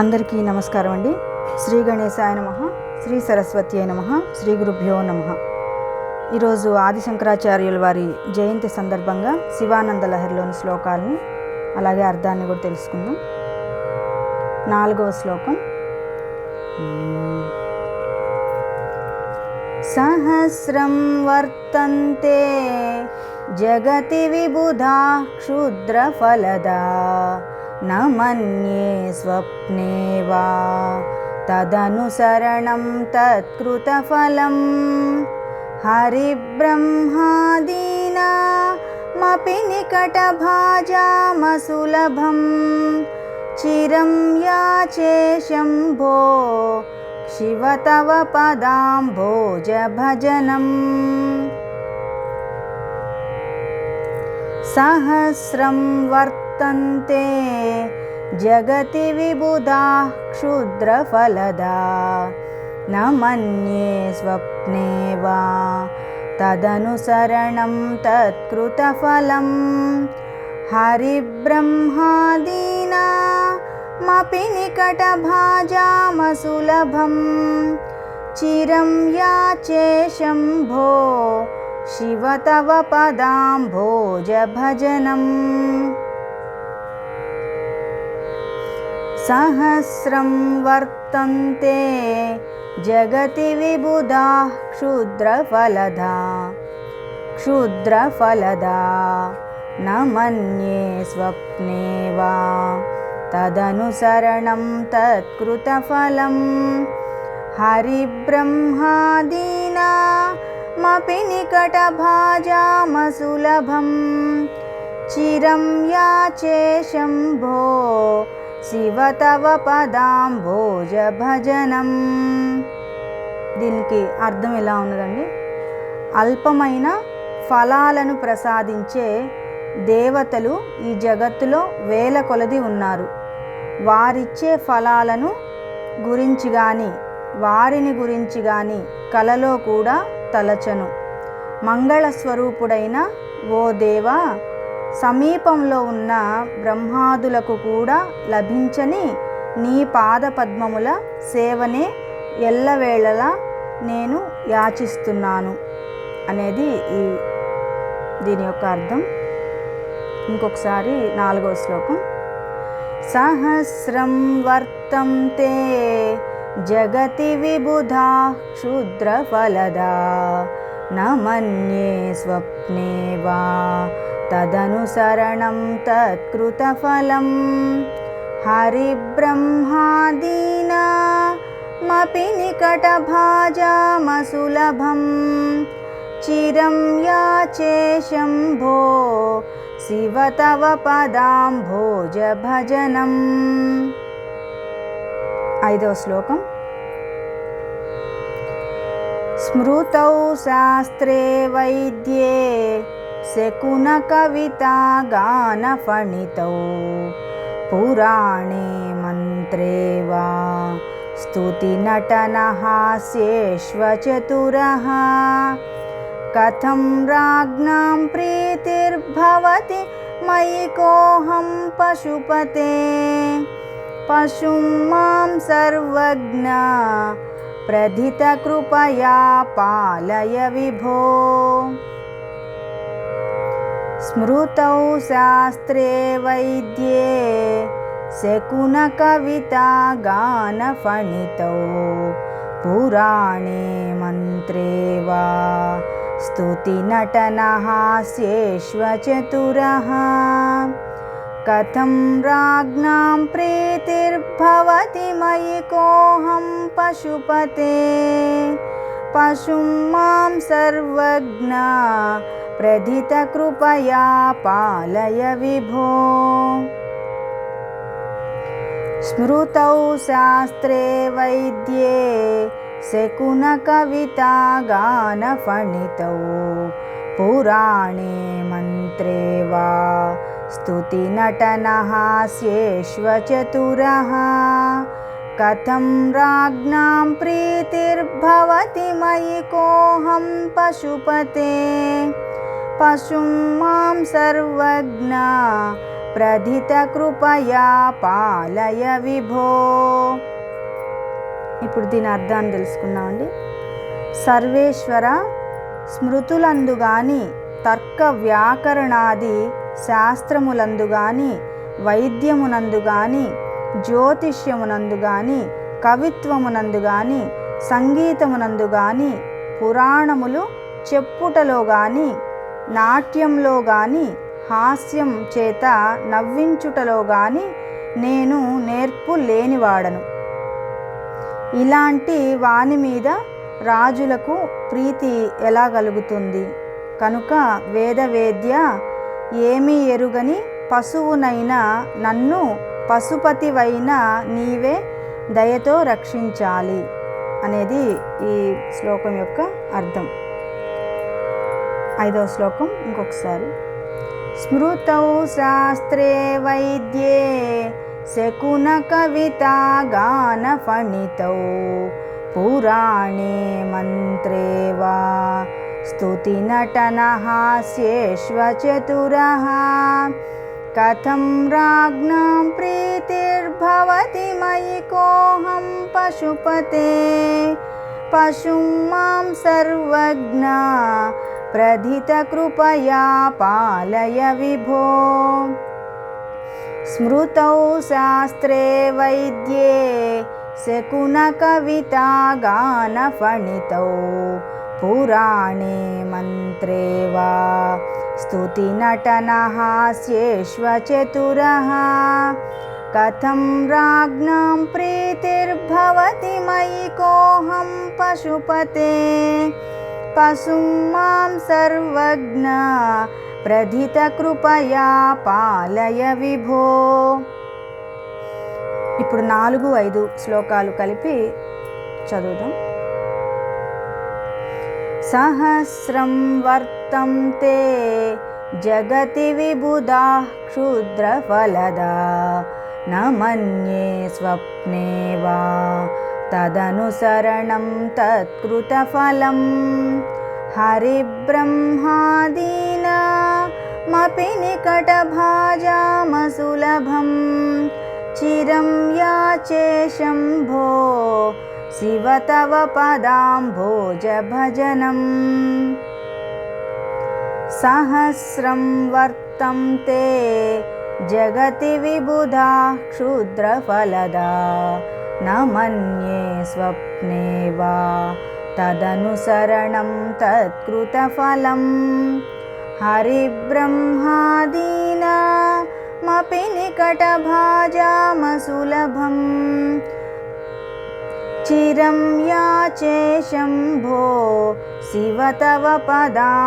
అందరికీ నమస్కారం అండి. శ్రీ గణేశాయ నమ శ్రీ సరస్వతి నమ శ్రీ గురుభ్యో నమ. ఈరోజు ఆది శంకరాచార్యుల వారి జయంతి సందర్భంగా శివానంద లహరిలోని శ్లోకాలని అలాగే అర్థాన్ని కూడా తెలుసుకుందాం. నాలుగవ శ్లోకం. సహస్రం వర్తంతే జగతి విబుధా క్షుద్రఫలదా न मन्ये स्वप्ने वा। तदनुसरणं तत्कृतफलं हरिब्रह्मादीनामपि निकटभाजामसुलभं चिरं याचे शम्भो शिव तव पदाम्भोजभजनम्। सहस्रं वर्तन्ते। जगति विबुधाः क्षुद्रफलदा। न मन्ये स्वप्ने वा। तदनुसरणं तत्कृतफलं हरिब्रह्मादीनामपि निकटभाजामसुलभं चिरं याचे शम्भो शिव तव पदाम्भोजभजनम् सहस्रं वर्तन्ते जगति विबुधाः क्षुद्रफलदा क्षुद्रफलदा न मन्ये स्वप्ने वा। तदनुसरणं तत्कृतफलं हरिब्रह्मादीना मपि निकटभाजामसुलभं। चिरं याचे शम्भो శివ తవ పదాంభోజభజనం దీనికి అర్థం ఎలా ఉన్నదండి? అల్పమైన ఫలాలను ప్రసాదించే దేవతలు ఈ జగత్తులో వేల కొలది ఉన్నారు. వారిచ్చే ఫలాలను గురించి కానీ వారిని గురించి కానీ కలలో కూడా తలచను. మంగళ స్వరూపుడైన ఓ దేవా సమీపంలో ఉన్న బ్రహ్మాదులకు కూడా లభించని నీ పాదపద్మముల సేవనే ఎల్లవేళలా నేను యాచిస్తున్నాను అనేది ఈ దీని యొక్క అర్థం. ఇంకొకసారి నాలుగో శ్లోకం. సహస్రం వర్తం తే జగతి విబుధా క్షుద్రఫలదా నమన్యే స్వప్నే వా तदनुसरणं तत्कृतफलं हरिब्रह्मादीनामपि निकटभाजामसुलभं चिरं याचे शम्भो शिव तव पदाम्भोजभजनम् ऐदव श्लोकम् स्मृतौ शास्त्रे वैद्ये गानफणितौ पुराणे मन्त्रे वा स्तुतिनटनहास्येष्वचतुरः। कथं राज्ञां प्रीतिर्भवति मयि कोऽहं पशुपते। पशुं मां सर्वज्ञा प्रथितकृपया पालय विभो स्मृतौ शास्त्रे वैद्ये शकुनकविता गानफणितौ पुराणे मन्त्रे वा स्तुतिनटनहास्येष्वचतुरः। कथं राज्ञां प्रीतिर्भवति मयि कोऽहं पशुपते। पशुं मां सर्वज्ञा प्रथितकृपया पालय विभो। स्मृतौ शास्त्रे वैद्ये शकुनकविता गानफणितौ पुराणे मन्त्रे वा स्तुतिनटनहास्येष्वचतुरः। कथं राज्ञां प्रीतिर्भवति मयि कोऽहं पशुपते पशुं मां सर्वज्ञा ప్రధితకృపయా పాలయ విభో ఇప్పుడు దీని అర్థాన్ని తెలుసుకుందామండి సర్వేశ్వర స్మృతులందు గాని తర్క వ్యాకరణాది శాస్త్రములందు గాని వైద్యమునందు గాని జ్యోతిష్యమునందు గాని కవిత్వమునందు గాని సంగీతమునందు గాని పురాణములు చెప్పుటలో గాని నాట్యంలో కానీ హాస్యం చేత నవ్వించుటలో కానీ నేను నేర్పు లేనివాడను. ఇలాంటి వాని మీద రాజులకు ప్రీతి ఎలా కలుగుతుంది కనుక వేదవేద్య ఏమీ ఎరుగని పశువునైన నన్ను పశుపతివైన నీవే దయతో రక్షించాలి అనేది ఈ శ్లోకం యొక్క అర్థం. ఐదవ శ్లోకం ఇంకొకసారి స్మృతౌ శాస్త్రే వైద్యే శకున కవితా గాన ఫణితౌ పురాణే మంత్రే వా స్తుతి నటన హాస్యేష్వచతురः కథం రాజ్ఞాం ప్రీతిర్భవతి మయి కోహం పశుపతే పశుం प्रधितकृपया पालय विभो। स्मृतौ शास्त्रे वैद्ये शकुनकविता गानफणितौ पुराणे मन्त्रे वा स्तुतिनटनहास्येष्वचतुरः। कथं राज्ञां प्रीतिर्भवति मयि कोऽहं पशुपते। పశుం మాం సర్వజ్ఞ ప్రధిత కృపయా పాలయ విభో. ఇప్పుడు నాలుగు ఐదు శ్లోకాలు కలిపి చదువుదాం. సహస్రం వర్తం తే జగతి విబుధా క్షుద్రఫలదా నమన్యే స్వప్నే వా. तदनुसरणं तत्कृतफलं हरिब्रह्मादीनामपि निकटभाजामसुलभं चिरं याचे शम्भो शिव तव पदाम्भोजभजनम् सहस्रं वर्तं ते जगति विबुधा क्षुद्रफलदा। न मन्ये स्वप्ने वा तदनुसरणं तत्कृतफलं हरिब्रह्मादीनामपि निकटभाजामसुलभं चिरं याचे शम्भो शिव तव पदाम्भोजभजनम्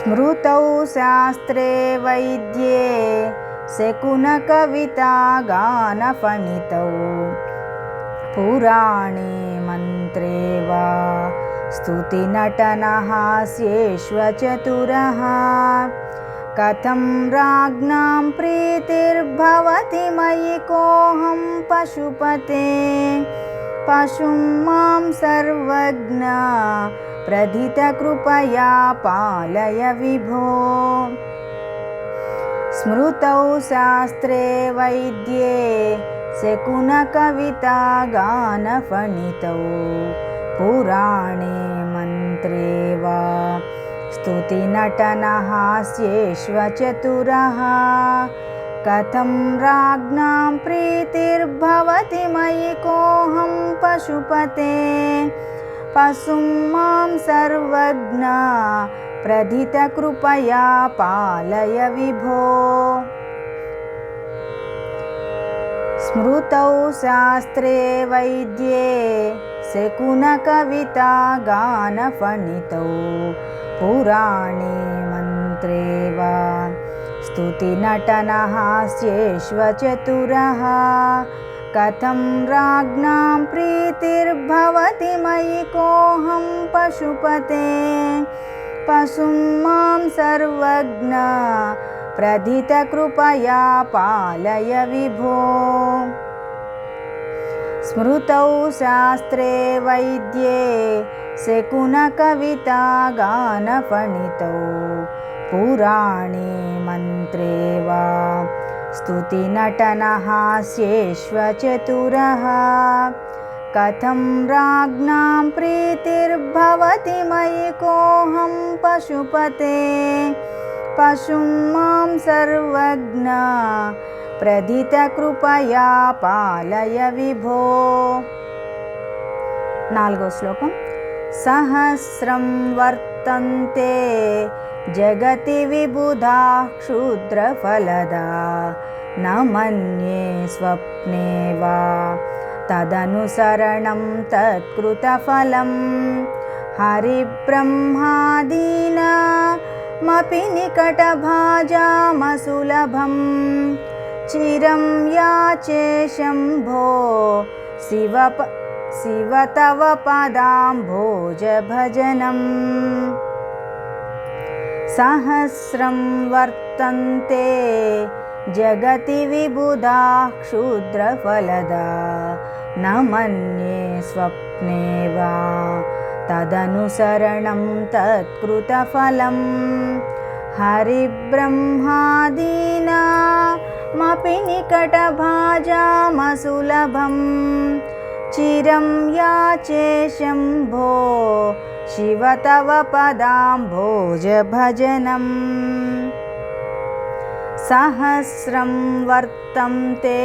स्मृतौ शास्त्रे वैद्ये शकुनकविता गानफणितौ पुराणे मन्त्रे वा स्तुतिनटनहास्येष्वचतुरः। कथं राज्ञां प्रीतिर्भवति मयि कोऽहं पशुपते। पशुं मां सर्वज्ञा प्रथितकृपया पालय विभो। स्मृतौ शास्त्रे वैद्ये शकुनकविता गानफणितौ पुराणे मन्त्रे वा स्तुतिनटनहास्येष्वचतुरः। कथं राज्ञां प्रीतिर्भवति मयि कोऽहं पशुपते पशुं मां सर्वज्ञ प्रथितकृपया पालय विभो। स्मृतौ शास्त्रे वैद्ये शकुनकविता गानफणितौ पुराणे मन्त्रे वा स्तुतिनटनहास्येष्वचतुरः कथं राज्ञां प्रीतिर्भवति मयि कोऽहं पशुपते? पशुं मां सर्वज्ञ प्रथितकृपया पालय विभो। स्मृतौ शास्त्रे वैद्ये शकुनकविता गानफणितौ पुराणे मन्त्रे वा स्तुतिनटनहास्येष्वचतुरः कथं राज्ञां प्रीतिर्भवति मयि कोऽहं पशुपते? पशुं मां सर्वज्ञ प्रथितकृपया पालय विभो। नाल्गो श्लोकं सहस्रं वर्तन्ते जगति विबुधा क्षुद्रफलदा न मन्ये स्वप्ने वा तदनुसरणं तत्कृतफलं हरिब्रह्मादीनामपि निकटभाजामसुलभं चिरं याचे शम्भो शिवप शिव तव पदाम्भोजभजनम्। सहस्रं वर्तन्ते जगति विबुधा क्षुद्रफलदा न मन्ये स्वप्ने वा। तदनुसरणं तत्कृतफलं हरिब्रह्मादीनामपि निकटभाजामसुलभं चिरं याचे शम्भो शिव तव पदाम्भोजभजनम् सहस्रं वर्तन्ते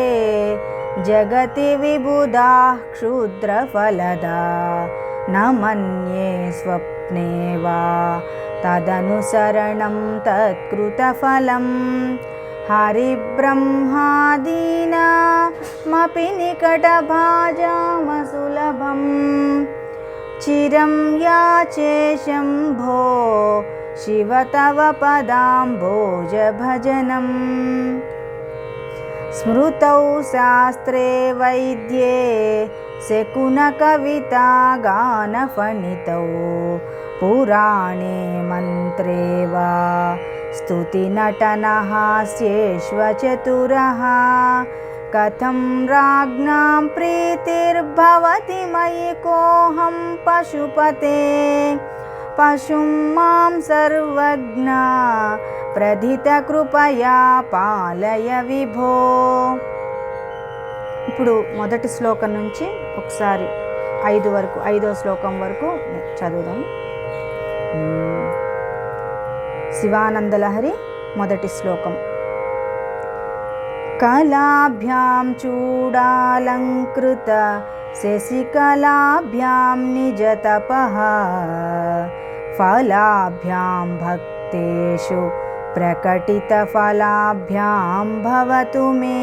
जगति विबुधा क्षुद्रफलदा न मन्ये स्वप्ने वा तदनुसरणं तत्कृतफलं हरिब्रह्मादीनामपि निकटभाजामसुलभम् चिरं याचे शम्भो शिव तव पदाम्भोजभजनम्। स्मृतौ शास्त्रे वैद्ये शकुनकविता गानफणितौ पुराणे मन्त्रे वा स्तुतिनटनहास्येष्वचतुरः। कथं राज्ञां प्रीतिर्भवति मयि कोऽहं पशुपते पशुं मां सर्वज्ञ ప్రధితకృపయా పాలయ విభో ఇప్పుడు మొదటి శ్లోకం నుంచి ఒకసారి ఐదు వరకు ఐదో శ్లోకం వరకు చదువుదాం శివానందలహరి మొదటి శ్లోకం कलाभ्यां चूडालङ्कृत शशिकलाभ्यां निजतपः फलाभ्यां भक्तेषु प्रकटितफलाभ्यां भवतु मे।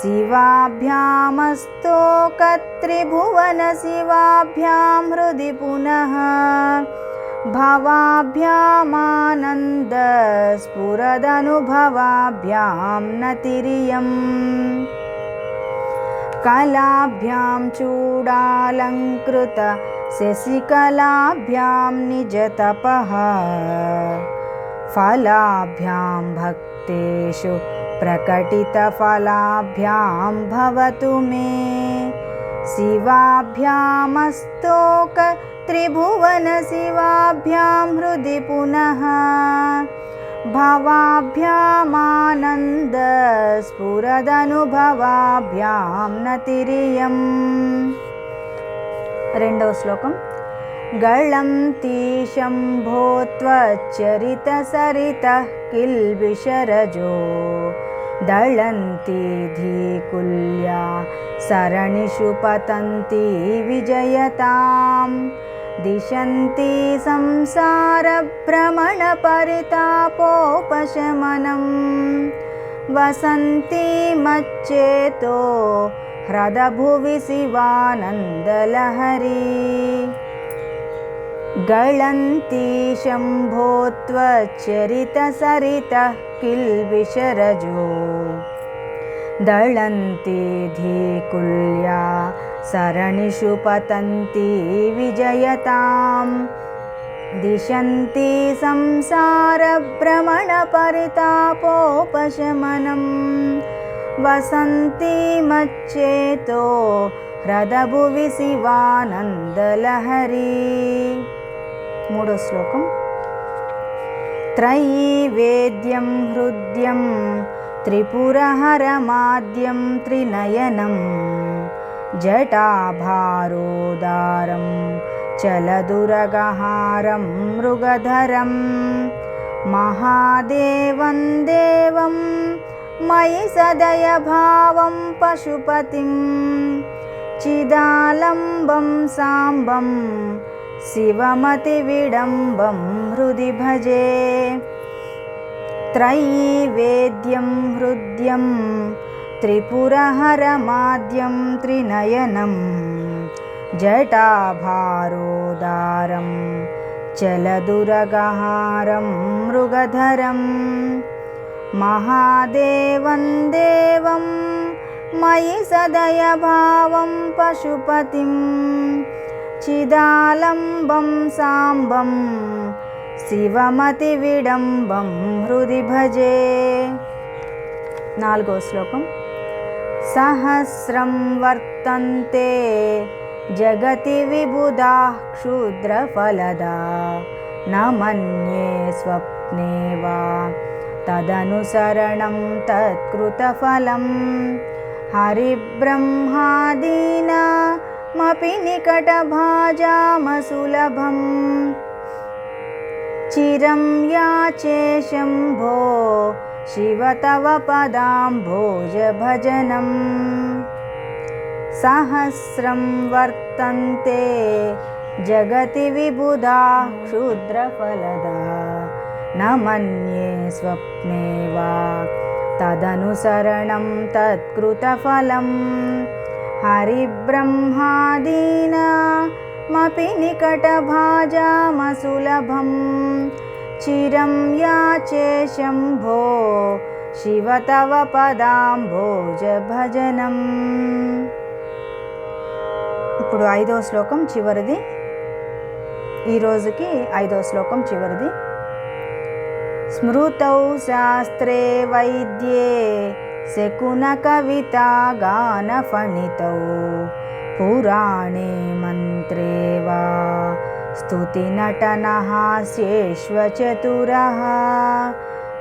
शिवाभ्यामस्तोकत्रिभुवनशिवाभ्यां हृदि पुनः। भवाभ्यामानन्दस्फुरदनुभवाभ्यां नतिरियम् कलाभ्यां चूडालङ्कृत शशिकलाभ्यां निजतपः। फलाभ्यां भक्तेषु प्रकटितफलाभ्यां भवतु मे। शिवाभ्यामस्तोक त्रिभुवनशिवाभ्यां हृदि पुनः वाभ्यामानन्दस्फुरदनुभवाभ्यां नतिरियम् रेण्डो श्लोकं गळन्ती शम्भो त्व चरितसरितः किल्बिषरजो दळन्ति धीकुल्या सरणिषु पतन्ति विजयताम् दिशन्ति संसारभ्रमणपरितापोपशमनं। वसन्ति मच्चेतो ह्रदभुवि शिवानन्दलहरी। गळन्ति शम्भो त्वच्चरितसरितः किल्बिषरजो दळन्ति धीकुल्या सरणिषु पतन्ति विजयतां दिशन्ति संसारभ्रमणपरितापोपशमनं। वसन्ति मच्चेतो ह्रदभुवि शिवानन्दलहरी मूडो श्लोकं त्रयी वेद्यं हृद्यं त्रिपुरहरमाद्यं त्रिनयनं जटाभारोदारं चलदुरगहारं मृगधरं महादेवं देवं मयि सदयभावं पशुपतिं चिदालम्बं साम्बं शिवमतिविडम्बं हृदि भजे त्रयीवेद्यं हृद्यं त्रिपुरहरमाद्यं त्रिनयनं जटाभारोदारं चलदुरगहारं मृगधरं महादेवं देवं मयि सदयभावं पशुपतिं चिदालम्बं साम्बं శివమతివిడంబం హృది భజే నాలుగో శ్లోకం సహస్రం వర్తంతే జగతి విబుధా క్షుద్రఫలదా న మన్యే స్వప్నే వా తదనుసరణం తత్కృతఫలం హరిబ్రహ్మాదీనామపి నికటభాజామసులభం चिरं याचे शम्भो शिव तव पदाम्भोजभजनम् सहस्रं वर्तन्ते जगति विबुधा क्षुद्रफलदा। न मन्ये स्वप्ने वा तदनुसरणं तत्कृतफलं हरिब्रह्मादीना मपि निकटभाजामसुलभं चिरं याचे शम्भो शिव तव పదాంభోజభజనం ఇప్పుడు ఐదో శ్లోకం చివరిది ఈ రోజుకి ఐదో శ్లోకం చివరిది స్మృతౌ శాస్త్రే వైద్యే శకున కవితా గానఫణితౌ पुराणे स्तुतिनटनहास्येष्वचतुरः।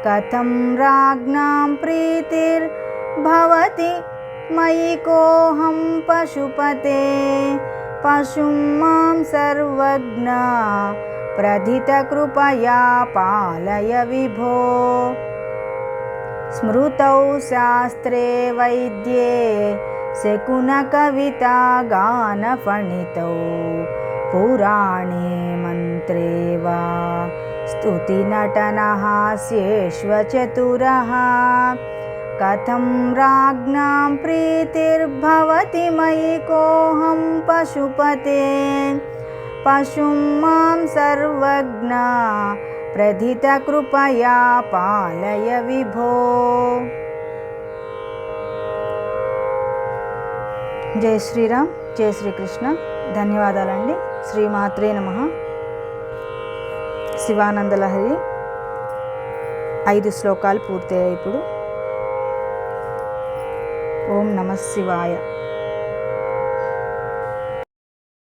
कथं राज्ञां प्रीतिर्भवति मयि कोऽहं पशुपते। पशुं मां सर्वज्ञा प्रथितकृपया पालय विभो। स्मृतौ शास्त्रे वैद्ये शकुनकविता गानफणितौ पुराणे मन्त्रे वा। स्तुतिनटनहास्येष्वचतुरः। कथं राज्ञां प्रीतिर्भवति मयि कोऽहं पशुपते। पशुं मां सर्वज्ञा प्रथितकृपया पालय विभो జై శ్రీరామ్ జై శ్రీకృష్ణ. ధన్యవాదాలండి. శ్రీ మాత్రే నమ. శివానందలహరి ఐదు శ్లోకాలు పూర్తయ్యాయి ఇప్పుడు. ఓం నమ శివాయ.